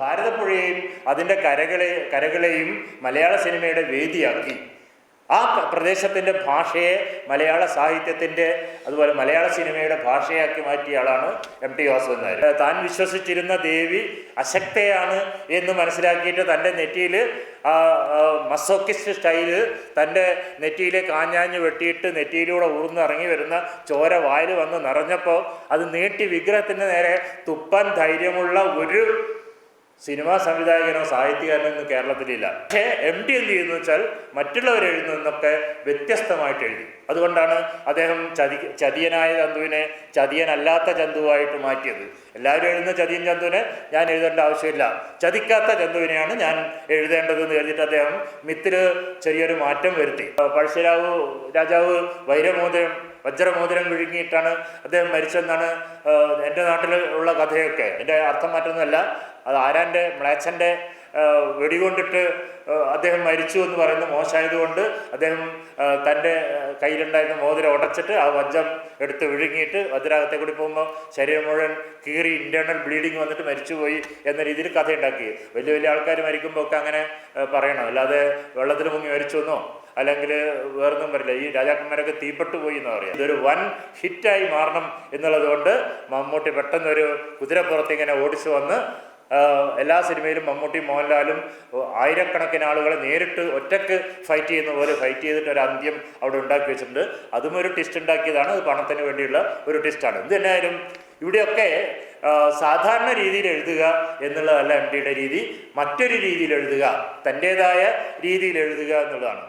ഭാരതപ്പുഴയെയും അതിന്റെ കരകളെ കരകളെയും മലയാള സിനിമയുടെ വേദിയാക്കി. ആ പ്രദേശത്തിന്റെ ഭാഷയെ മലയാള സാഹിത്യത്തിന്റെ അതുപോലെ മലയാള സിനിമയുടെ ഭാഷയാക്കി മാറ്റിയ ആളാണ് എം ടി വാസുദേവൻ നായർ. താൻ വിശ്വസിച്ചിരുന്ന ദേവി അശക്തയാണ് എന്ന് മനസ്സിലാക്കിയിട്ട് തന്റെ നെറ്റിയിൽ മസോക്കിസ്റ്റ് സ്റ്റൈൽ തന്റെ നെറ്റിയിലെ കാഞ്ഞാഞ്ഞ് വെട്ടിയിട്ട് നെറ്റിയിലൂടെ ഊർന്നിറങ്ങി വരുന്ന ചോര വായിൽ വന്ന് നിറഞ്ഞപ്പോൾ അത് നീട്ടി വിഗ്രഹത്തിന് നേരെ തുപ്പാൻ ധൈര്യമുള്ള ഒരു സിനിമാ സംവിധായകനോ സാഹിത്യകാരനോ ഒന്നും കേരളത്തിലില്ല. പക്ഷേ എം ടി എന്ത് ചെയ്യുന്നു വെച്ചാൽ മറ്റുള്ളവർ എഴുതുന്നതൊക്കെ വ്യത്യസ്തമായിട്ട് എഴുതി. അതുകൊണ്ടാണ് അദ്ദേഹം ചതി ചതിയനായ ചന്തുവിനെ ചതിയനല്ലാത്ത ചന്തുവായിട്ട് മാറ്റിയത്. എല്ലാവരും എഴുതുന്ന ചതിയൻ ചന്തുവിനെ ഞാൻ എഴുതേണ്ട ആവശ്യമില്ല. ചതിക്കാത്ത ചന്തുവിനെയാണ് ഞാൻ എഴുതേണ്ടതെന്ന് കരുതിയിട്ട് അദ്ദേഹം മിത്തിൽ ചെറിയൊരു മാറ്റം വരുത്തി. പഴശ്ശിരാവ് രാജാവ് വൈരമോതിരം വജ്രമോതിരം വിഴുങ്ങിയിട്ടാണ് അദ്ദേഹം മരിച്ചെന്നാണ് എന്റെ നാട്ടിൽ ഉള്ള കഥയൊക്കെ. എന്റെ അർത്ഥം മാറ്റുന്നതല്ല അത് ആരാന്റെ മ്ലേച്ഛന്റെ വെടികൊണ്ടിട്ട് അദ്ദേഹം മരിച്ചു എന്ന് പറയുന്നത് മോശമായതുകൊണ്ട് അദ്ദേഹം തന്റെ കയ്യിലുണ്ടായിരുന്ന മോതിരം ഉടച്ചിട്ട് ആ വജ്രം എടുത്ത് വിഴുങ്ങിയിട്ട് വജ്രാകത്തെ കൂടി പോകുമ്പോൾ ശരീരം മുഴുവൻ കീറി ഇന്റേർണൽ ബ്ലീഡിങ് വന്നിട്ട് മരിച്ചുപോയി എന്ന രീതിയിൽ കഥയുണ്ടാക്കി. വലിയ വലിയ ആൾക്കാർ മരിക്കുമ്പോൾ ഒക്കെ അങ്ങനെ പറയണം. അല്ലാതെ വെള്ളത്തിൽ മുങ്ങി മരിച്ചു എന്നോ? അല്ലെങ്കിൽ വേറൊന്നും വരില്ല. ഈ രാജാക്കന്മാരൊക്കെ തീപ്പെട്ടു പോയി എന്ന് പറയാം. ഇതൊരു വൻ ഹിറ്റായി മാറണം എന്നുള്ളത് കൊണ്ട് മമ്മൂട്ടി പെട്ടെന്നൊരു കുതിരപ്പുറത്ത് ഇങ്ങനെ ഓടിച്ചു വന്ന് എല്ലാ സിനിമയിലും മമ്മൂട്ടി മോഹൻലാലും ആയിരക്കണക്കിന് ആളുകളെ നേരിട്ട് ഒറ്റയ്ക്ക് ഫൈറ്റ് ചെയ്യുന്ന പോലെ ഫൈറ്റ് ചെയ്തിട്ട് ഒരു അന്ത്യം അവിടെ ഉണ്ടാക്കി വെച്ചിട്ടുണ്ട്. അതും ഒരു ടിസ്റ്റ് ഉണ്ടാക്കിയതാണ്. അത് പണത്തിന് വേണ്ടിയുള്ള ഒരു ടിസ്റ്റാണ് ഇത് തന്നെയായാലും ഇവിടെയൊക്കെ സാധാരണ രീതിയിൽ എഴുതുക എന്നുള്ളതല്ല എം ഡിയുടെ രീതി. മറ്റൊരു രീതിയിൽ എഴുതുക തന്റേതായ രീതിയിൽ എഴുതുക എന്നുള്ളതാണ്.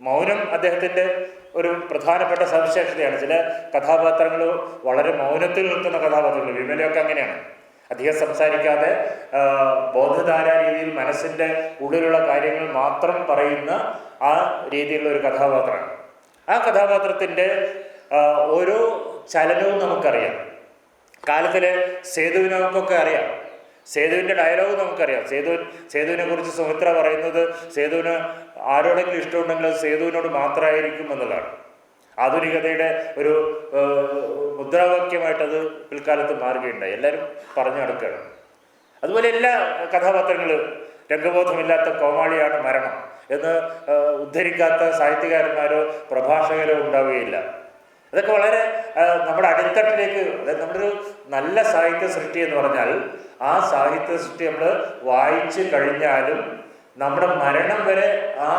മൗനം അദ്ദേഹത്തിന്റെ ഒരു പ്രധാനപ്പെട്ട സവിശേഷതയാണ്. ചില കഥാപാത്രങ്ങൾ വളരെ മൗനത്തിൽ നിൽക്കുന്ന കഥാപാത്രങ്ങൾ വിമലയൊക്കെ അങ്ങനെയാണ്. അധികം സംസാരിക്കാതെ ബോധധാര രീതിയിൽ മനസ്സിന്റെ ഉള്ളിലുള്ള കാര്യങ്ങൾ മാത്രം പറയുന്ന ആ രീതിയിലുള്ള ഒരു കഥാപാത്രമാണ് ആ കഥാപാത്രത്തിന്റെ ഓരോ ചലനവും നമുക്കറിയാം. കാലത്തിലെ സേതുവിനൊക്കെ അറിയാം. സേതുവിന്റെ ഡയലോഗ് നമുക്കറിയാം. സേതു സേതുവിനെ കുറിച്ച് സുമിത്ര പറയുന്നത് സേതുവിന് ആരോടെങ്കിലും ഇഷ്ടമുണ്ടെങ്കിൽ അത് സേതുവിനോട് മാത്രമായിരിക്കും എന്നുള്ളതാണ്. ആധുനികതയുടെ ഒരു മുദ്രാവാക്യമായിട്ടത് പിൽക്കാലത്ത് മാറുകയുണ്ടായി. എല്ലാവരും പറഞ്ഞു നടക്കുകയാണ്. അതുപോലെ എല്ലാ കഥാപാത്രങ്ങളും രംഗബോധമില്ലാത്ത കോമാളിയാണ് മരണം എന്ന് ഉദ്ധരിക്കാത്ത സാഹിത്യകാരന്മാരോ പ്രഭാഷകരോ ഉണ്ടാവുകയില്ല. അതൊക്കെ വളരെ നമ്മുടെ അടിത്തട്ടിലേക്ക് അതായത് നമ്മുടെ ഒരു നല്ല സാഹിത്യ സൃഷ്ടി എന്ന് പറഞ്ഞാൽ ആ സാഹിത്യ സൃഷ്ടി നമ്മൾ വായിച്ചു കഴിഞ്ഞാലും നമ്മുടെ മരണം വരെ ആ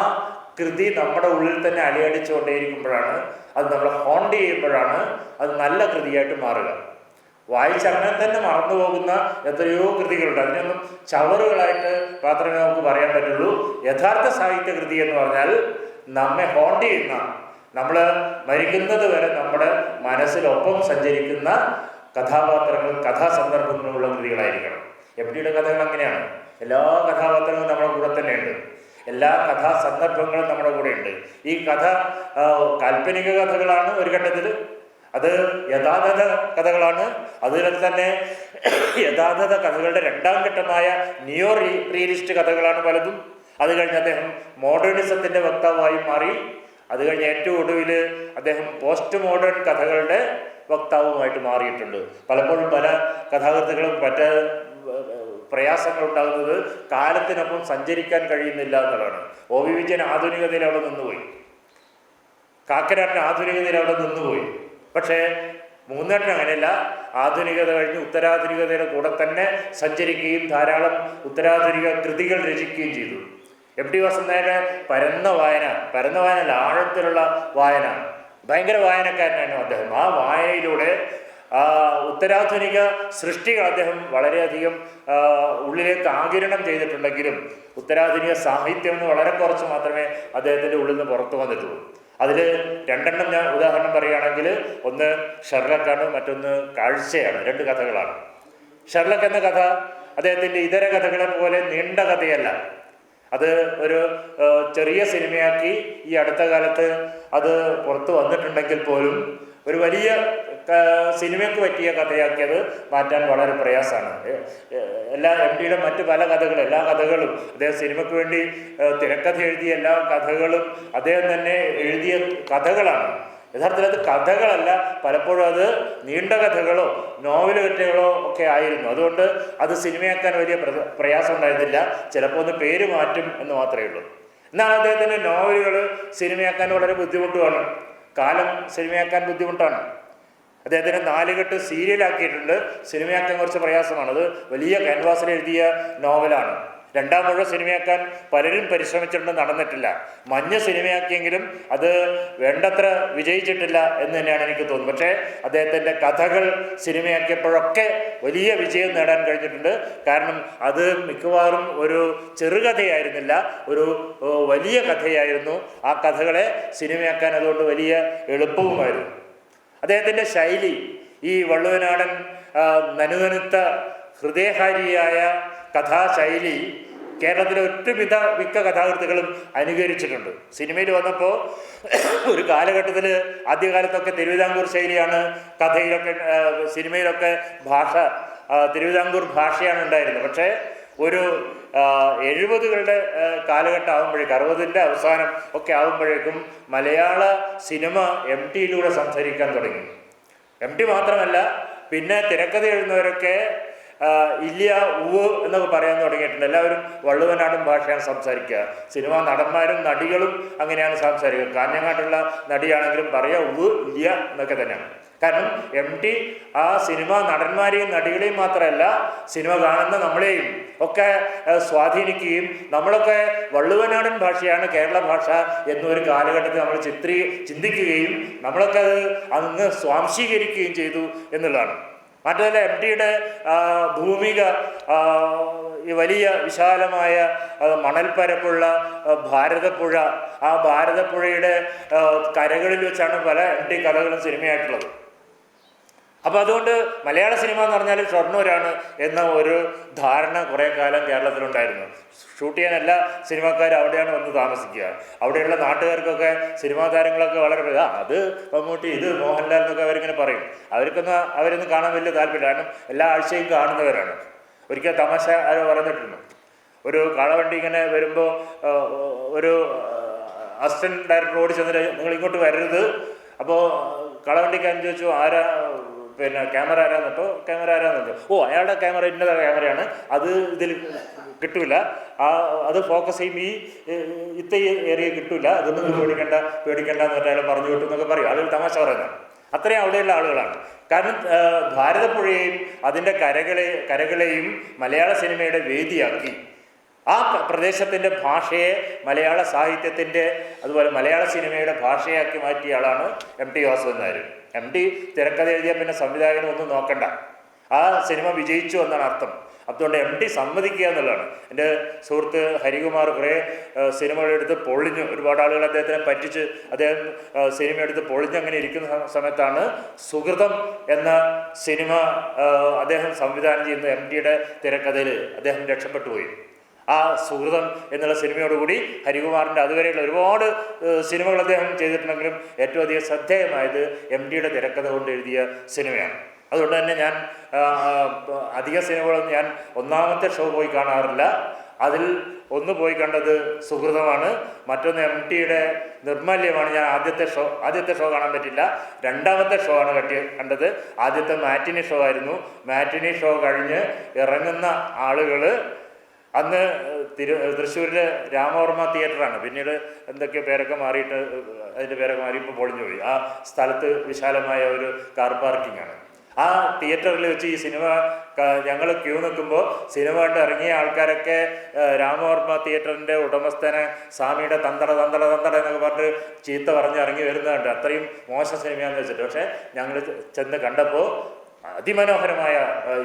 കൃതി നമ്മുടെ ഉള്ളിൽ തന്നെ അലയടിച്ചുകൊണ്ടേയിരിക്കുമ്പോഴാണ് അത് നമ്മളെ ഹോണ്ട് ചെയ്യുമ്പോഴാണ് അത് നല്ല കൃതിയായിട്ട് മാറുക. വായിച്ച് അങ്ങനെ തന്നെ മറന്നു പോകുന്ന എത്രയോ കൃതികളുണ്ട്. അതിനൊന്നും ചവറുകളായിട്ട് മാത്രമേ നമുക്ക് പറയാൻ പറ്റുള്ളൂ. യഥാർത്ഥ സാഹിത്യ കൃതി എന്ന് പറഞ്ഞാൽ നമ്മെ ഹോണ്ട് ചെയ്യുന്ന നമ്മൾ മരിക്കുന്നത് വരെ നമ്മുടെ മനസ്സിലൊപ്പം സഞ്ചരിക്കുന്ന കഥാപാത്രങ്ങളും കഥാസന്ദർഭങ്ങളുള്ള കൃതികളായിരിക്കണം. എഫ് ഡിയുടെ കഥകൾ അങ്ങനെയാണ്. എല്ലാ കഥാപാത്രങ്ങളും നമ്മുടെ കൂടെ തന്നെയുണ്ട് എല്ലാ കഥാസന്ദർഭങ്ങളും നമ്മുടെ കൂടെ ഉണ്ട്. ഈ കഥ കാൽപ്പനിക കഥകളാണ് ഒരു ഘട്ടത്തിൽ. അത് യഥാർത്ഥ കഥകളാണ്. അതുപോലെ തന്നെ യഥാർത്ഥ കഥകളുടെ രണ്ടാം ഘട്ടമായ നിയോ റിയലിസ്റ്റ് കഥകളാണ് പലതും. അത് കഴിഞ്ഞ് അദ്ദേഹം മോഡേണിസത്തിന്റെ വക്താവായി മാറി. അത് കഴിഞ്ഞ് ഏറ്റവും ഒടുവിൽ അദ്ദേഹം പോസ്റ്റ് മോഡേൺ കഥകളുടെ വക്താവുമായിട്ട് മാറിയിട്ടുണ്ട്. പലപ്പോഴും പല കഥാകൃത്തുക്കളും മറ്റ് പ്രയാസങ്ങൾ ഉണ്ടാകുന്നത് കാലത്തിനൊപ്പം സഞ്ചരിക്കാൻ കഴിയുന്നില്ല എന്നുള്ളതാണ്. ഒ വി വിജയൻ ആധുനികതയിൽ അവിടെ നിന്നുപോയി. കാക്കനാട്ടിന് ആധുനികതയിൽ അവിടെ നിന്നുപോയി. പക്ഷേ മൂന്നെണ്ണം അങ്ങനെയല്ല. ആധുനികത കഴിഞ്ഞ് ഉത്തരാധുനികതയുടെ കൂടെ തന്നെ സഞ്ചരിക്കുകയും ധാരാളം ഉത്തരാധുനിക കൃതികൾ രചിക്കുകയും ചെയ്തു. എം ടി വാസുദേവന്റെ പരന്ന വായന പരന്ന വായന ആഴത്തിലുള്ള വായന. ഭയങ്കര വായനക്കാരനാണ് അദ്ദേഹം. ആ വായനയിലൂടെ ഉത്തരാധുനിക സൃഷ്ടികൾ അദ്ദേഹം വളരെയധികം ഉള്ളിലേക്ക് ആകിരണം ചെയ്തിട്ടുണ്ടെങ്കിലും ഉത്തരാധുനിക സാഹിത്യം എന്ന് വളരെ കുറച്ച് മാത്രമേ അദ്ദേഹത്തിന്റെ ഉള്ളിൽ നിന്ന് പുറത്തു വന്നിട്ടുള്ളൂ. അതിൽ രണ്ടെണ്ണം ഞാൻ ഉദാഹരണം പറയുകയാണെങ്കിൽ ഒന്ന് ഷെർലക്കാണ് മറ്റൊന്ന് കാഴ്ചയാണ് രണ്ട് കഥകളാണ്. ഷെർലക്ക് എന്ന കഥ അദ്ദേഹത്തിന്റെ ഇതര കഥകളെ പോലെ നീണ്ട കഥയല്ല. അത് ഒരു ചെറിയ സിനിമയാക്കി ഈ അടുത്ത കാലത്ത് അത് പുറത്തു വന്നിട്ടുണ്ടെങ്കിൽ പോലും ഒരു വലിയ സിനിമയ്ക്ക് പറ്റിയ കഥയാക്കിയത് മാറ്റാൻ വളരെ പ്രയാസമാണ്. എല്ലാ എം ഡിയുടെ മറ്റ് പല കഥകളും എല്ലാ കഥകളും അദ്ദേഹം സിനിമയ്ക്ക് വേണ്ടി തിരക്കഥ എഴുതിയ എല്ലാ കഥകളും അദ്ദേഹം തന്നെ എഴുതിയ കഥകളാണ്. യഥാർത്ഥത്തിൽ അത് കഥകളല്ല. പലപ്പോഴും അത് നീണ്ട കഥകളോ നോവൽ കഥകളോ ഒക്കെ ആയിരുന്നു. അതുകൊണ്ട് അത് സിനിമയാക്കാൻ വലിയ പ്ര- പ്രയാസം ഉണ്ടായിരുന്നില്ല. ചിലപ്പോൾ ഒന്ന് പേര് മാറ്റും എന്ന് മാത്രമേ ഉള്ളൂ. എന്നാൽ അദ്ദേഹത്തിന്റെ നോവലുകൾ സിനിമയാക്കാൻ വളരെ ബുദ്ധിമുട്ടുമാണ്. കാലം സിനിമയാക്കാൻ ബുദ്ധിമുട്ടാണ്. അദ്ദേഹത്തിന് നാലുകെട്ട് സീരിയലാക്കിയിട്ടുണ്ട് സിനിമയാക്കാൻ കുറച്ച് പ്രയാസമാണ്. അത് വലിയ ക്യാൻവാസിൽ എഴുതിയ നോവലാണ്. രണ്ടാം മുഴുവൻ സിനിമയാക്കാൻ പലരും പരിശ്രമിച്ചിട്ടുണ്ട് നടന്നിട്ടില്ല. മഞ്ഞ സിനിമയാക്കിയെങ്കിലും അത് വേണ്ടത്ര വിജയിച്ചിട്ടില്ല എന്ന് തന്നെയാണ് എനിക്ക് തോന്നുന്നത്. പക്ഷേ അദ്ദേഹത്തിന്റെ കഥകൾ സിനിമയാക്കിയപ്പോഴൊക്കെ വലിയ വിജയം നേടാൻ കഴിഞ്ഞിട്ടുണ്ട്. കാരണം അത് മിക്കവാറും ഒരു ചെറുകഥയായിരുന്നില്ല ഒരു വലിയ കഥയായിരുന്നു. ആ കഥകളെ സിനിമയാക്കാൻ അതുകൊണ്ട് വലിയ എളുപ്പവുമായിരുന്നു. അദ്ദേഹത്തിന്റെ ശൈലി ഈ വള്ളുവനാടൻ നനുനനുത്ത ഹൃദയഹാരിയായ കഥാശൈലി കേരളത്തിലെ ഒറ്റവിധ മിക്ക കഥാകൃത്തുക്കളും അനുകരിച്ചിട്ടുണ്ട്. സിനിമയിൽ വന്നപ്പോൾ ഒരു കാലഘട്ടത്തിൽ ആദ്യകാലത്തൊക്കെ തിരുവിതാംകൂർ ശൈലിയാണ് കഥയിലൊക്കെ സിനിമയിലൊക്കെ ഭാഷ തിരുവിതാംകൂർ ഭാഷയാണ് ഉണ്ടായിരുന്നത്. പക്ഷേ ഒരു എഴുപതുകളുടെ കാലഘട്ടം ആകുമ്പോഴേക്കും അറുപതിന്റെ അവസാനം ഒക്കെ ആകുമ്പോഴേക്കും മലയാള സിനിമ എം ടിയിലൂടെ സംസാരിക്കാൻ തുടങ്ങി. എം ടി മാത്രമല്ല പിന്നെ തിരക്കഥ എഴുതുന്നവരൊക്കെ ഇല്ല ഉവ് എന്നൊക്കെ പറയാൻ തുടങ്ങിയിട്ടുണ്ട്. എല്ലാവരും വള്ളുവനാടൻ ഭാഷയാണ് സംസാരിക്കുക. സിനിമ നടന്മാരും നടികളും അങ്ങനെയാണ് സംസാരിക്കുക. കാഞ്ഞങ്ങാട്ടുള്ള നടിയാണെങ്കിലും പറയാ ഉവ് ഇല്ല എന്നൊക്കെ തന്നെയാണ്. കാരണം എം ടി ആ സിനിമ നടന്മാരെയും നടികളെയും മാത്രമല്ല സിനിമ കാണുന്ന നമ്മളെയും ഒക്കെ സ്വാധീനിക്കുകയും നമ്മളൊക്കെ വള്ളുവനാടൻ ഭാഷയാണ് കേരള ഭാഷ എന്നൊരു കാലഘട്ടത്തിൽ നമ്മൾ ചിത്രീ ചിന്തിക്കുകയും നമ്മളൊക്കെ അത് അങ്ങ് സ്വാംശീകരിക്കുകയും ചെയ്തു എന്നുള്ളതാണ്. മാത്രമല്ല എം ടിയുടെ ഭൂമിക വലിയ വിശാലമായ മണൽപ്പരപ്പുള്ള ഭാരതപ്പുഴ ആ ഭാരതപ്പുഴയുടെ കരകളിൽ വെച്ചാണ് പല എം ടി കഥകളും സിനിമയായിട്ടുള്ളത്. അപ്പോൾ അതുകൊണ്ട് മലയാള സിനിമ എന്ന് പറഞ്ഞാൽ ഷൊർണൂരാണ് എന്ന ഒരു ധാരണ കുറേ കാലം കേരളത്തിലുണ്ടായിരുന്നു. ഷൂട്ട് ചെയ്യാൻ എല്ലാ സിനിമാക്കാരും അവിടെയാണ് വന്ന് താമസിക്കുക. അവിടെയുള്ള നാട്ടുകാർക്കൊക്കെ സിനിമാ താരങ്ങളൊക്കെ വളരെ ആ അത് മമ്മൂട്ടി ഇത് മോഹൻലാൽ എന്നൊക്കെ അവരിങ്ങനെ പറയും. അവർക്കൊന്നും അവരൊന്നും കാണാൻ വലിയ താല്പര്യമില്ല കാരണം എല്ലാ ആഴ്ചയും കാണുന്നവരാണ്. ഒരിക്കൽ തമാശ ആരോ പറഞ്ഞിട്ടുണ്ട്. ഒരു കാളവണ്ടി ഇങ്ങനെ വരുമ്പോൾ ഒരു അസിസ്റ്റന്റ് ഡയറക്ടർ ഓടി ചെന്നിട്ട് നിങ്ങൾ ഇങ്ങോട്ട് വരരുത്. അപ്പോൾ കളവണ്ടിക്കാരൻ ചോദിച്ചു ആരാ പിന്നെ ക്യാമറ ആരാന്ന് ക്യാമറ ആരാന്ന് ഓ അയാളുടെ ക്യാമറ ഇന്നത ക്യാമറയാണ്. അത് ഇതിൽ കിട്ടൂല. ആ അത് ഫോക്കസ് ചെയ്യും. ഈ ഇത്ത ഏരിയ കിട്ടൂല. അതൊന്നും പേടിക്കണ്ട പേടിക്കണ്ട എന്ന് പറഞ്ഞാൽ പറഞ്ഞു കിട്ടും എന്നൊക്കെ പറയും. ആളുകൾ തമാശ പറയുന്നതാണ് അത്രയും അവിടെയുള്ള ആളുകളാണ്. കാരണം ഭാരതപ്പുഴയെയും അതിന്റെ കരകളെ കരകളെയും മലയാള സിനിമയുടെ വേദിയാക്കി. ആ പ്ര- പ്രദേശത്തിന്റെ ഭാഷയെ മലയാള സാഹിത്യത്തിന്റെ അതുപോലെ മലയാള സിനിമയുടെ ഭാഷയാക്കി മാറ്റിയ ആളാണ് എം ടി വാസുദേവൻ നായർ. എം ടി തിരക്കഥ എഴുതിയാൽ പിന്നെ സംവിധായകനും ഒന്നും നോക്കണ്ട. ആ സിനിമ വിജയിച്ചു എന്നാണ് അർത്ഥം. അതുകൊണ്ട് എം ടി സമ്മതിക്കുക എന്നുള്ളതാണ്. എന്റെ സുഹൃത്ത് ഹരികുമാർ കുറേ സിനിമകളെടുത്ത് പൊളിഞ്ഞു. ഒരുപാട് ആളുകൾ അദ്ദേഹത്തിനെ പറ്റിച്ച് അദ്ദേഹം സിനിമ എടുത്ത് പൊളിഞ്ഞ് അങ്ങനെ ഇരിക്കുന്ന സമയത്താണ് സുഹൃതം എന്ന സിനിമ അദ്ദേഹം സംവിധാനം ചെയ്യുന്ന എം ടിയുടെ തിരക്കഥയിൽ അദ്ദേഹം രക്ഷപ്പെട്ടു പോയി. ആ സുഹൃതം എന്നുള്ള സിനിമയോടുകൂടി ഹരികുമാറിന്റെ അതുവരെയുള്ള ഒരുപാട് സിനിമകൾ അദ്ദേഹം ചെയ്തിട്ടുണ്ടെങ്കിലും ഏറ്റവും അധികം ശ്രദ്ധേയമായത് എം ഡിയുടെ തിരക്കഥ കൊണ്ട് എഴുതിയ സിനിമയാണ്. അതുകൊണ്ട് തന്നെ ഞാൻ അധിക സിനിമകളൊന്നും ഞാൻ ഒന്നാമത്തെ ഷോ പോയി കാണാറില്ല. അതിൽ ഒന്ന് പോയി കണ്ടത് സുഹൃതമാണ്. മറ്റൊന്ന് എം ടിയുടെ നിർമ്മല്യമാണ്. ഞാൻ ആദ്യത്തെ ഷോ ആദ്യത്തെ ഷോ കാണാൻ പറ്റില്ല. രണ്ടാമത്തെ ഷോ ആണ് കട്ടി കണ്ടത്. ആദ്യത്തെ മാറ്റിനി ഷോ ആയിരുന്നു. മാറ്റിനി ഷോ കഴിഞ്ഞ് ഇറങ്ങുന്ന ആളുകൾ അന്ന് തിരു തൃശ്ശൂരിലെ രാമവർമ്മ തിയേറ്ററാണ്. പിന്നീട് എന്തൊക്കെയോ പേരൊക്കെ മാറിയിട്ട് അതിന്റെ പേരൊക്കെ മാറി ഇപ്പോൾ പൊളിഞ്ഞു പോയി. ആ സ്ഥലത്ത് വിശാലമായ ഒരു കാർ പാർക്കിംഗ് ആണ് ആ തിയേറ്ററിൽ വെച്ച് ഈ സിനിമ ഞങ്ങൾ ക്യൂ നിൽക്കുമ്പോൾ സിനിമ കണ്ട് ഇറങ്ങിയ ആൾക്കാരൊക്കെ രാമവർമ്മ തിയേറ്ററിന്റെ ഉടമസ്ഥനെ സ്വാമിയുടെ തന്തട തന്തട തന്തട എന്നൊക്കെ പറഞ്ഞ് ചീത്ത പറഞ്ഞ് ഇറങ്ങി വരുന്നതുണ്ട്. അത്രയും മോശം സിനിമയാണെന്ന് വെച്ചിട്ട്. പക്ഷേ ഞങ്ങൾ ചെന്ന് കണ്ടപ്പോൾ അതിമനോഹരമായ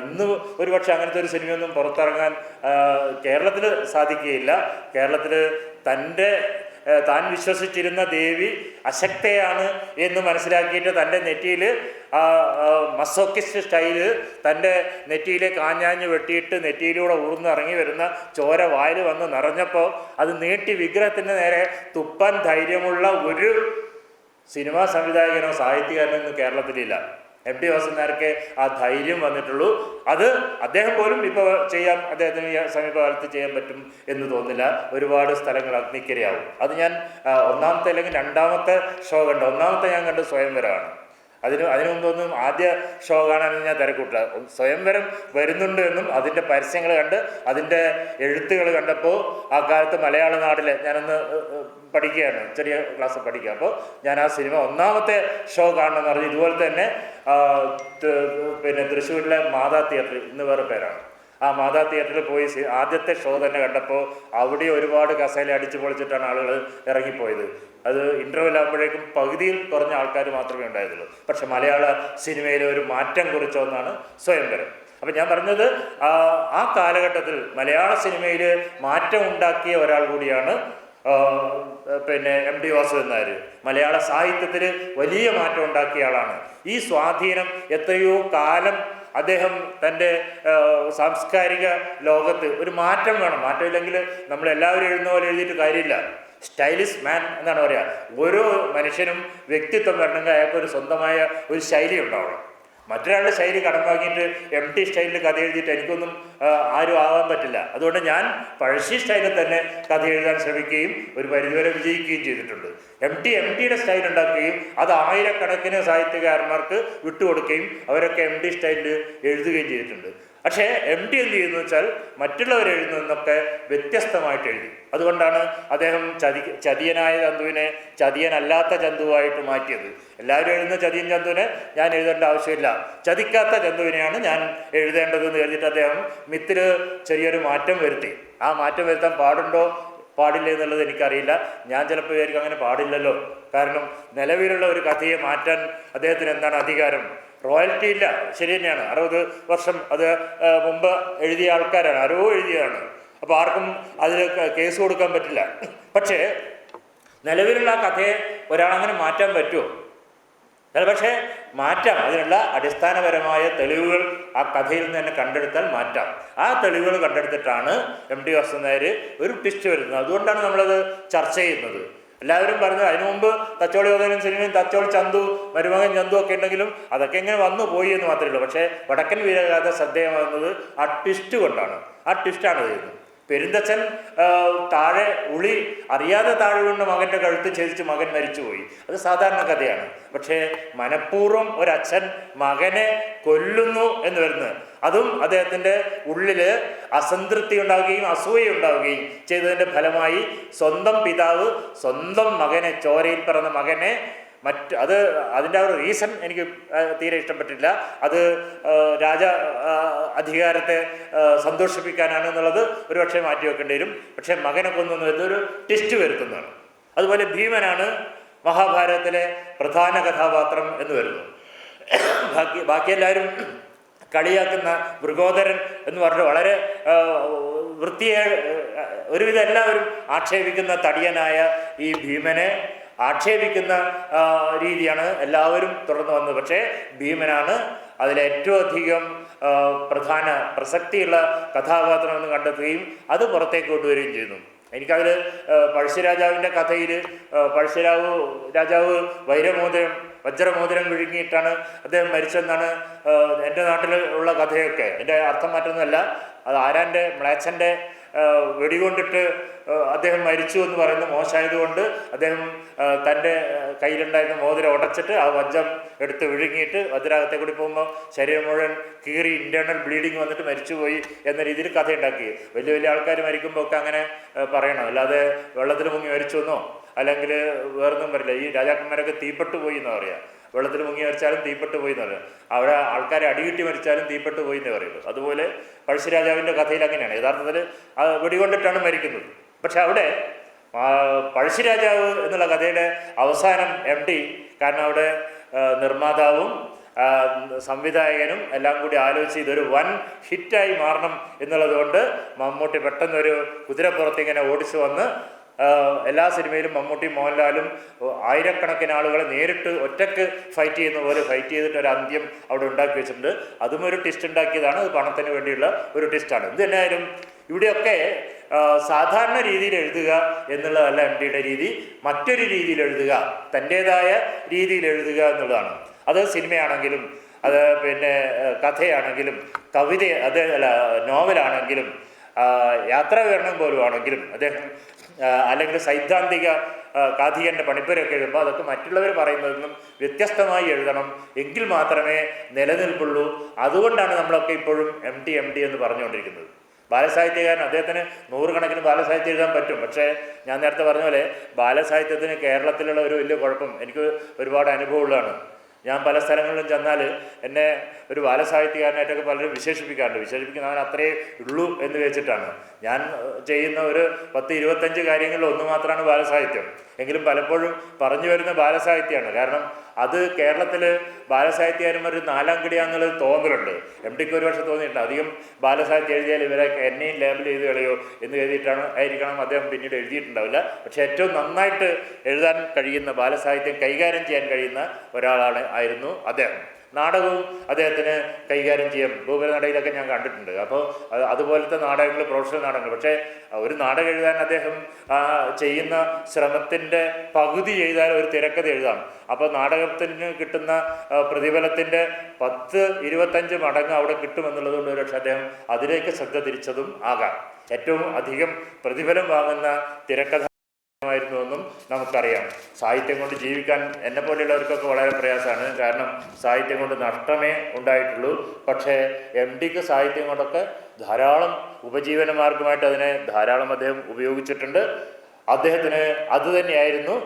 ഇന്ന് ഒരുപക്ഷെ അങ്ങനത്തെ ഒരു സിനിമയൊന്നും പുറത്തിറങ്ങാൻ കേരളത്തിൽ സാധിക്കുകയില്ല. കേരളത്തിൽ തന്റെ താൻ വിശ്വസിച്ചിരുന്ന ദേവി അശക്തയാണ് എന്ന് മനസ്സിലാക്കിയിട്ട് തന്റെ നെറ്റിയിൽ മസോക്കിസ്റ്റ് സ്റ്റൈൽ തന്റെ നെറ്റിയിലെ കാഞ്ഞാഞ്ഞ് വെട്ടിയിട്ട് നെറ്റിയിലൂടെ ഊർന്നിറങ്ങി വരുന്ന ചോര വായിൽ വന്ന് നിറഞ്ഞപ്പോൾ അത് നീട്ടി വിഗ്രഹത്തിന് നേരെ തുപ്പാൻ ധൈര്യമുള്ള ഒരു സിനിമാ സംവിധായകനോ സാഹിത്യകാരനോ ഇന്ന് കേരളത്തിലില്ല. എം ടി വാസനാർക്ക് ആ ധൈര്യം വന്നിട്ടുള്ളൂ. അത് അദ്ദേഹം പോലും ഇപ്പോൾ ചെയ്യാൻ അദ്ദേഹത്തിന് സമീപകാലത്ത് ചെയ്യാൻ പറ്റും എന്ന് തോന്നില്ല ഒരുപാട് സ്ഥലങ്ങൾ അഗ്നിക്കരയാവും. അത് ഞാൻ ഒന്നാമത്തെ അല്ലെങ്കിൽ രണ്ടാമത്തെ ഷോ കണ്ട ഒന്നാമത്തെ ഞാൻ കണ്ട സ്വയംവരമാണ്. അതിന് അതിനു മുമ്പൊന്നും ആദ്യ ഷോ കാണാനൊന്നും ഞാൻ തിരക്കൂട്ടില്ല. സ്വയംവരം വരുന്നുണ്ട് എന്നും അതിന്റെ പരസ്യങ്ങൾ കണ്ട് അതിന്റെ എഴുത്തുകൾ കണ്ടപ്പോൾ ആ കാലത്ത് മലയാള നാടിലെ ഞാനൊന്ന് പഠിക്കുകയാണ് ചെറിയ ക്ലാസ് പഠിക്കുക. അപ്പോൾ ഞാൻ ആ സിനിമ ഒന്നാമത്തെ ഷോ കാണണമെന്ന് പറഞ്ഞു. ഇതുപോലെ തന്നെ പിന്നെ തൃശ്ശൂരിലെ മാതാ തിയേറ്റർ ഇന്ന് വേറെ പേരാണ്. ആ മാതാ തിയേറ്ററിൽ പോയി ആദ്യത്തെ ഷോ തന്നെ കണ്ടപ്പോൾ അവിടെ ഒരുപാട് കസേല അടിച്ചു പൊളിച്ചിട്ടാണ് ആളുകൾ ഇറങ്ങിപ്പോയത്. അത് ഇന്റർവെൽ ആകുമ്പോഴേക്കും പകുതിയിൽ കുറഞ്ഞ ആൾക്കാർ മാത്രമേ ഉണ്ടായിരുന്നുള്ളൂ. പക്ഷെ മലയാള സിനിമയിലെ ഒരു മാറ്റം കുറിച്ച ഒന്നാണ് സ്വയംവരം. അപ്പം ഞാൻ പറഞ്ഞത് ആ കാലഘട്ടത്തിൽ മലയാള സിനിമയിൽ മാറ്റം ഉണ്ടാക്കിയ ഒരാൾ കൂടിയാണ് പിന്നെ എം ഡി വാസുദേവൻ നായർ മലയാള സാഹിത്യത്തിൽ വലിയ മാറ്റം ഉണ്ടാക്കിയ ആളാണ്. ഈ സ്വാധീനം എത്രയോ കാലം അദ്ദേഹം തന്റെ സാംസ്കാരിക ലോകത്ത് ഒരു മാറ്റം വേണം. മാറ്റമില്ലെങ്കിൽ നമ്മൾ എല്ലാവരും എഴുതുന്ന പോലെ എഴുതിയിട്ട് കാര്യമില്ല. സ്റ്റൈലിഷ് മാൻ എന്നാണ് പറയുക. ഓരോ മനുഷ്യനും വ്യക്തിത്വം വരണമെങ്കിൽ അയാൾക്ക് ഒരു സ്വന്തമായ ഒരു ശൈലി ഉണ്ടാവണം. മറ്റൊരാളുടെ ശൈലി കടം എം ടി സ്റ്റൈലിൽ കഥ എഴുതിയിട്ട് എനിക്കൊന്നും ആരും ആവാൻ പറ്റില്ല. അതുകൊണ്ട് ഞാൻ പഴശ്ശി സ്റ്റൈലിൽ തന്നെ കഥ എഴുതാൻ ശ്രമിക്കുകയും ഒരു പരിധിവരെ വിജയിക്കുകയും ചെയ്തിട്ടുണ്ട്. എം ടി എം ടിയുടെ സ്റ്റൈൽ ഉണ്ടാക്കുകയും അത് ആയിരക്കണക്കിന് സാഹിത്യകാരന്മാർക്ക് വിട്ടുകൊടുക്കുകയും അവരൊക്കെ എം ടി സ്റ്റൈലിൽ എഴുതുകയും ചെയ്തിട്ടുണ്ട്. പക്ഷേ എം ടി എന്ത് ചെയ്യുന്നു വെച്ചാൽ മറ്റുള്ളവർ എഴുതുന്നതൊക്കെ വ്യത്യസ്തമായിട്ട് എഴുതി. അതുകൊണ്ടാണ് അദ്ദേഹം ചതി ചതിയനായ ചന്തുവിനെ ചതിയനല്ലാത്ത ചന്തുവായിട്ട് മാറ്റിയത്. എല്ലാവരും എഴുതുന്ന ചതിയൻ ചന്തുവിനെ ഞാൻ എഴുതേണ്ട ആവശ്യമില്ല. ചതിക്കാത്ത ചന്തുവിനെയാണ് ഞാൻ എഴുതേണ്ടതെന്ന് കരുതിയിട്ട് അദ്ദേഹം മിത്തിൽ ചെറിയൊരു മാറ്റം വരുത്തി. ആ മാറ്റം വരുത്താൻ പാടുണ്ടോ? പാടില്ല എന്നുള്ളത് എനിക്കറിയില്ല. ഞാൻ ചിലപ്പോൾ വിചാരിക്കും അങ്ങനെ പാടില്ലല്ലോ. കാരണം നിലവിലുള്ള ഒരു കഥയെ മാറ്റാൻ അദ്ദേഹത്തിന് എന്താണ് അധികാരം? റോയൽറ്റി ഇല്ല. ശരി തന്നെയാണ്. അറുപത് വർഷം അത് മുമ്പ് എഴുതിയ ആൾക്കാരാണ്. ആരോ എഴുതിയതാണ്. അപ്പോൾ ആർക്കും അതിൽ കേസ് കൊടുക്കാൻ പറ്റില്ല. പക്ഷേ നിലവിലുള്ള ആ കഥയെ ഒരാളങ്ങനെ മാറ്റാൻ പറ്റുമോ? അല്ല പക്ഷേ മാറ്റാം. അതിനുള്ള അടിസ്ഥാനപരമായ തെളിവുകൾ ആ കഥയിൽ നിന്ന് തന്നെ കണ്ടെടുത്താൽ മാറ്റാം. ആ തെളിവുകൾ കണ്ടെടുത്തിട്ടാണ് എം ടി വാസുനായർ ഒരു ട്വിസ്റ്റ് വരുന്നത്. അതുകൊണ്ടാണ് നമ്മളത് ചർച്ച ചെയ്യുന്നത്. എല്ലാവരും പറഞ്ഞു അതിനു മുമ്പ് തച്ചോളി യോധനും സിനിമയും തച്ചോളി ചന്തു മരുമകൻ ചന്തു ഒക്കെ ഉണ്ടെങ്കിലും അതൊക്കെ ഇങ്ങനെ വന്നു പോയി എന്ന് മാത്രമേ ഉള്ളൂ. പക്ഷേ വടക്കൻ വീരഗാഥ ശ്രദ്ധേയമാകുന്നത് ആ ട്വിസ്റ്റ് കൊണ്ടാണ്. ആ ട്വിസ്റ്റാണ് ചെയ്യുന്നത്. പെരുന്തച്ഛൻ താഴെ ഉളി അറിയാതെ താഴെ കൊണ്ട് മകന്റെ കഴുത്ത് ഛേദിച്ച് മകൻ മരിച്ചുപോയി. അത് സാധാരണ കഥയാണ്. പക്ഷേ മനഃപൂർവം ഒരച്ഛൻ മകനെ കൊല്ലുന്നു എന്ന് വരുന്നത്. അതും അദ്ദേഹത്തിന്റെ ഉള്ളിൽ അസംതൃപ്തി ഉണ്ടാവുകയും അസൂയ ഉണ്ടാവുകയും ചെയ്തതിന്റെ ഫലമായി സ്വന്തം പിതാവ് സ്വന്തം മകനെ ചോരയിൽ പിറന്ന മകനെ മറ്റ് അത് അതിന്റെ ഒരു റീസൺ എനിക്ക് തീരെ ഇഷ്ടപ്പെട്ടില്ല അത് രാജ അധികാരത്തെ സന്തോഷിപ്പിക്കാനാണ് എന്നുള്ളത് ഒരുപക്ഷെ മാറ്റിവെക്കേണ്ടി മാറ്റി വെക്കേണ്ടി വരും. പക്ഷേ മകനെ കൊന്നു എന്നൊരു ടെസ്റ്റ് വരുത്തുന്നതാണ്. അതുപോലെ ഭീമനാണ് മഹാഭാരതത്തിലെ പ്രധാന കഥാപാത്രം എന്ന് വരുന്നു. ബാക്കി ബാക്കി എല്ലാവരും കളിയാക്കുന്ന മൃഗോദരൻ എന്ന് പറഞ്ഞിട്ട് വളരെ വൃത്തിയെ ഒരുവിധം എല്ലാവരും ആക്ഷേപിക്കുന്ന തടിയനായ ഈ ഭീമനെ ആക്ഷേപിക്കുന്ന രീതിയാണ് എല്ലാവരും തുടർന്ന് വന്നത്. പക്ഷേ ഭീമനാണ് അതിലേറ്റവും അധികം പ്രധാന പ്രസക്തിയുള്ള കഥാപാത്രം എന്ന് കണ്ടെത്തുകയും അത് പുറത്തേക്ക് കൊണ്ടുവരികയും ചെയ്യുന്നു. എനിക്കതിൽ പഴശ്ശിരാജാവിന്റെ കഥയിൽ പഴശ്ശിരാവ് രാജാവ് വൈരമോതിരം വജ്രമോതിരം വിഴുങ്ങിയിട്ടാണ് അദ്ദേഹം മരിച്ചെന്നാണ് എന്റെ നാട്ടിൽ ഉള്ള കഥയൊക്കെ. എന്റെ അർത്ഥം മാറ്റുന്നതല്ല അത് ആരാന്റെ മ്ലേച്ഛന്റെ വെടികൊണ്ടിട്ട് അദ്ദേഹം മരിച്ചു എന്ന് പറയുന്ന മോശമായതുകൊണ്ട് അദ്ദേഹം തന്റെ കയ്യിലുണ്ടായിരുന്ന മോതിരം ഉടച്ചിട്ട് ആ വജ്രം എടുത്ത് വിഴുങ്ങിയിട്ട് വജ്രാകത്തെ കൂടി പോകുമ്പോൾ ശരീരം മുഴുവൻ കീറി ഇന്റേർണൽ ബ്ലീഡിങ് വന്നിട്ട് മരിച്ചുപോയി എന്ന രീതിയിൽ കഥയുണ്ടാക്കി. വലിയ വലിയ ആൾക്കാർ മരിക്കുമ്പോൾ ഒക്കെ അങ്ങനെ പറയണം. അല്ലാതെ വെള്ളത്തിൽ മുങ്ങി മരിച്ചു എന്നോ? അല്ലെങ്കിൽ വേറൊന്നും വരില്ല. ഈ രാജാക്കന്മാരൊക്കെ തീപ്പെട്ടു പോയി എന്ന് പറയാം. വെള്ളത്തിൽ മുങ്ങി മരിച്ചാലും തീപ്പെട്ടു പോയി എന്ന് പറയാം. അവിടെ ആൾക്കാരെ അടികിട്ടി മരിച്ചാലും തീപ്പെട്ടു പോയി എന്ന് പറയുള്ളൂ. അതുപോലെ പഴശ്ശിരാജാവിന്റെ കഥയിൽ അങ്ങനെയാണ്. യഥാർത്ഥത്തിൽ വെടികൊണ്ടിട്ടാണ് മരിക്കുന്നത്. പക്ഷെ അവിടെ പഴശ്ശിരാജാവ് എന്നുള്ള കഥയുടെ അവസാനം എം ടി കാരണം അവിടെ നിർമ്മാതാവും സംവിധായകനും എല്ലാം കൂടി ആലോചിച്ച് ഇതൊരു വൻ ഹിറ്റായി മാറണം എന്നുള്ളതുകൊണ്ട് മമ്മൂട്ടി പെട്ടെന്നൊരു കുതിരപ്പുറത്ത് ഇങ്ങനെ ഓടിച്ചു വന്ന് എല്ലാ സിനിമയിലും മമ്മൂട്ടി മോഹൻലാലും ആയിരക്കണക്കിന് ആളുകളെ നേരിട്ട് ഒറ്റയ്ക്ക് ഫൈറ്റ് ചെയ്യുന്ന പോലെ ഫൈറ്റ് ചെയ്തിട്ട് ഒരു അന്ത്യം അവിടെ ഉണ്ടാക്കി വെച്ചിട്ടുണ്ട്. അതും ഒരു ടിസ്റ്റ് ഉണ്ടാക്കിയതാണ്. അത് പണത്തിന് വേണ്ടിയുള്ള ഒരു ടിസ്റ്റാണ് എന്ത് തന്നെയായാലും ഇവിടെയൊക്കെ സാധാരണ രീതിയിൽ എഴുതുക എന്നുള്ളതല്ല എം ഡിയുടെ രീതി. മറ്റൊരു രീതിയിൽ എഴുതുക തന്റേതായ രീതിയിൽ എഴുതുക എന്നുള്ളതാണ്. അത് സിനിമയാണെങ്കിലും അത് പിന്നെ കഥയാണെങ്കിലും കവിത അത് അല്ല നോവലാണെങ്കിലും യാത്രാവിവരണം പോലും ആണെങ്കിലും അദ്ദേഹം അല്ലെങ്കിൽ സൈദ്ധാന്തിക കാഥികന്റെ പണിപ്പുരയൊക്കെ എഴുതുമ്പോൾ അതൊക്കെ മറ്റുള്ളവർ പറയുന്നതിൽ നിന്നും വ്യത്യസ്തമായി എഴുതണം. എങ്കിൽ മാത്രമേ നിലനിൽപ്പുള്ളൂ. അതുകൊണ്ടാണ് നമ്മളൊക്കെ ഇപ്പോഴും എം ടി എം ടി എന്ന് പറഞ്ഞുകൊണ്ടിരിക്കുന്നത്. ബാലസാഹിത്യകാരൻ അദ്ദേഹത്തിന് നൂറുകണക്കിന് ബാലസാഹിത്യം എഴുതാൻ പറ്റും. പക്ഷേ ഞാൻ നേരത്തെ പറഞ്ഞ പോലെ ബാലസാഹിത്യത്തിന് കേരളത്തിലുള്ള ഒരു വലിയ കുഴപ്പം എനിക്ക് ഒരുപാട് അനുഭവമുള്ളതാണ്. ഞാൻ പല സ്ഥലങ്ങളിലും ചെന്നാൽ എന്നെ ഒരു ബാലസാഹിത്യകാരനായിട്ടൊക്കെ പലരും വിശേഷിപ്പിക്കാറുണ്ട്. വിശേഷിപ്പിക്കുന്ന അവൻ അത്രയേ ഉള്ളൂ എന്ന് വെച്ചിട്ടാണ്. ഞാൻ ചെയ്യുന്ന ഒരു പത്ത് ഇരുപത്തഞ്ച് കാര്യങ്ങളിൽ ഒന്ന് മാത്രമാണ് ബാലസാഹിത്യം. എങ്കിലും പലപ്പോഴും പറഞ്ഞു വരുന്ന ബാലസാഹിത്യമാണ്. കാരണം അത് കേരളത്തിൽ ബാലസാഹിത്യകാരന്മാർ ഒരു നാലാം കിടിയാന്നുള്ളത് തോന്നലുണ്ട്. എം ഡിക്ക് ഒരു പക്ഷേ തോന്നിയിട്ടുണ്ട് അധികം ബാലസാഹിത്യം എഴുതിയാൽ ഇവരെ എന്നെയും ലേബൽ ചെയ്ത് കളയോ എന്ന് എഴുതിയിട്ടാണ് ആയിരിക്കണം അദ്ദേഹം പിന്നീട് എഴുതിയിട്ടുണ്ടാവില്ല. പക്ഷേ ഏറ്റവും നന്നായിട്ട് എഴുതാൻ കഴിയുന്ന ബാലസാഹിത്യം കൈകാര്യം ചെയ്യാൻ കഴിയുന്ന ഒരാളാണ് ആയിരുന്നു അദ്ദേഹം. നാടകവും അദ്ദേഹത്തിന് കൈകാര്യം ചെയ്യാം. ഭൂപരനടയിലൊക്കെ ഞാൻ കണ്ടിട്ടുണ്ട്. അപ്പോൾ അതുപോലത്തെ നാടകങ്ങൾ പ്രൊഫഷണൽ നാടകങ്ങൾ. പക്ഷേ ഒരു നാടകം എഴുതാൻ അദ്ദേഹം ചെയ്യുന്ന ശ്രമത്തിന്റെ പകുതി എഴുതാൻ ഒരു തിരക്കഥ എഴുതാം. അപ്പോൾ നാടകത്തിന് കിട്ടുന്ന പ്രതിഫലത്തിന്റെ പത്ത് ഇരുപത്തഞ്ച് മടങ്ങ് അവിടെ കിട്ടുമെന്നുള്ളതുകൊണ്ട് ഒരുപക്ഷെ അദ്ദേഹം അതിലേക്ക് ശ്രദ്ധ തിരിച്ചതും ആകാം. ഏറ്റവും അധികം പ്രതിഫലം വാങ്ങുന്ന തിരക്കഥ ആയിരുന്നുവെന്നും നമുക്കറിയാം. സാഹിത്യം കൊണ്ട് ജീവിക്കാൻ എന്നെ പോലെയുള്ളവർക്കൊക്കെ വളരെ പ്രയാസമാണ്. കാരണം സാഹിത്യം കൊണ്ട് നഷ്ടമേ ഉണ്ടായിട്ടുള്ളൂ. പക്ഷേ എം ഡിക്ക് സാഹിത്യം കൊണ്ടൊക്കെ ധാരാളം ഉപജീവന മാർഗമായിട്ട് അതിനെ ധാരാളം അദ്ദേഹം ഉപയോഗിച്ചിട്ടുണ്ട്. അദ്ദേഹത്തിന് അത് തന്നെയായിരുന്നു.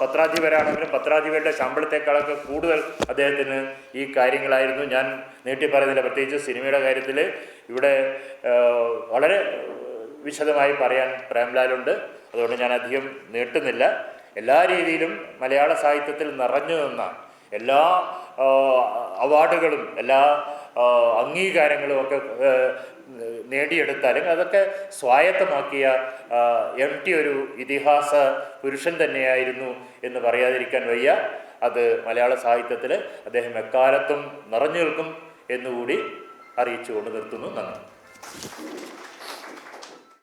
പത്രാധിപരാണെങ്കിലും പത്രാധിപരുടെ ശമ്പളത്തെക്കാളൊക്കെ കൂടുതൽ അദ്ദേഹത്തിന് ഈ കാര്യങ്ങളായിരുന്നു. ഞാൻ നീട്ടി പറയുന്നില്ല. പ്രത്യേകിച്ച് സിനിമയുടെ കാര്യത്തിൽ ഇവിടെ വളരെ വിശദമായി പറയാൻ പ്രേംലാലുണ്ട്. അതുകൊണ്ട് ഞാൻ അധികം നീട്ടുന്നില്ല. എല്ലാ രീതിയിലും മലയാള സാഹിത്യത്തിൽ നിറഞ്ഞു നിന്ന എല്ലാ അവാർഡുകളും എല്ലാ അംഗീകാരങ്ങളും ഒക്കെ നേടിയെടുത്താലും അതൊക്കെ സ്വായത്തമാക്കിയ എം ടി ഒരു ഇതിഹാസ പുരുഷൻ തന്നെയായിരുന്നു എന്ന് പറയാതിരിക്കാൻ വയ്യ. അത് മലയാള സാഹിത്യത്തിൽ അദ്ദേഹം എക്കാലത്തും നിറഞ്ഞു നിൽക്കും എന്നുകൂടി അറിയിച്ചുകൊണ്ട് നിർത്തുന്നു. നന്ദി.